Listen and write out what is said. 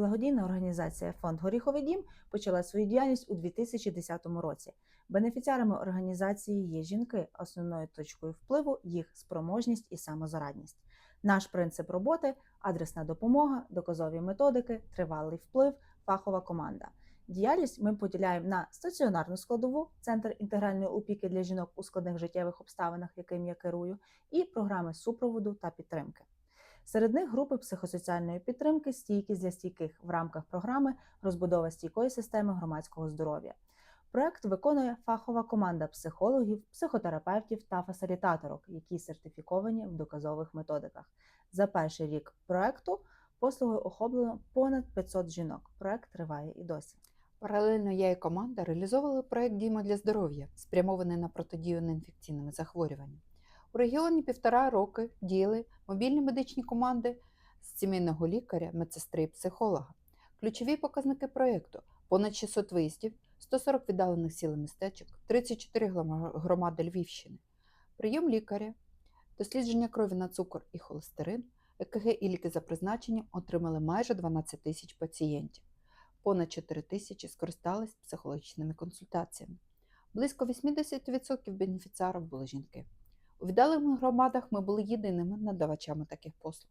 Благодійна організація Фонд Горіховий дім почала свою діяльність у 2010 році. Бенефіціарами організації є жінки. Основною точкою впливу їх спроможність і самозарадність. Наш принцип роботи адресна допомога, доказові методики, тривалий вплив, фахова команда. Діяльність ми поділяємо на стаціонарну складову, центр інтегральної опіки для жінок у складних життєвих обставинах, яким я керую, і програми супроводу та підтримки. Серед них групи психосоціальної підтримки, стійкість для стійких в рамках програми розбудова стійкої системи громадського здоров'я. Проект виконує фахова команда психологів, психотерапевтів та фасилітаторок, які сертифіковані в доказових методиках. За перший рік проекту послугою охоплено понад 500 жінок. Проект триває і досі. Паралельно я і команда реалізовували проект Діма для здоров'я, спрямований на протидію неінфекційним захворюванням. У регіоні півтора роки діяли мобільні медичні команди з сімейного лікаря, медсестри і психолога. Ключові показники проєкту понад 600 виїздів, 140 віддалених сіл містечок, 34 громади Львівщини, прийом лікаря, дослідження крові на цукор і холестерин, ЕКГ і ліки за призначенням отримали майже 12 тисяч пацієнтів. Понад 4 тисячі скористались психологічними консультаціями. Близько 80% бенефіціарів були жінки. У віддалених громадах ми були єдиними надавачами таких послуг.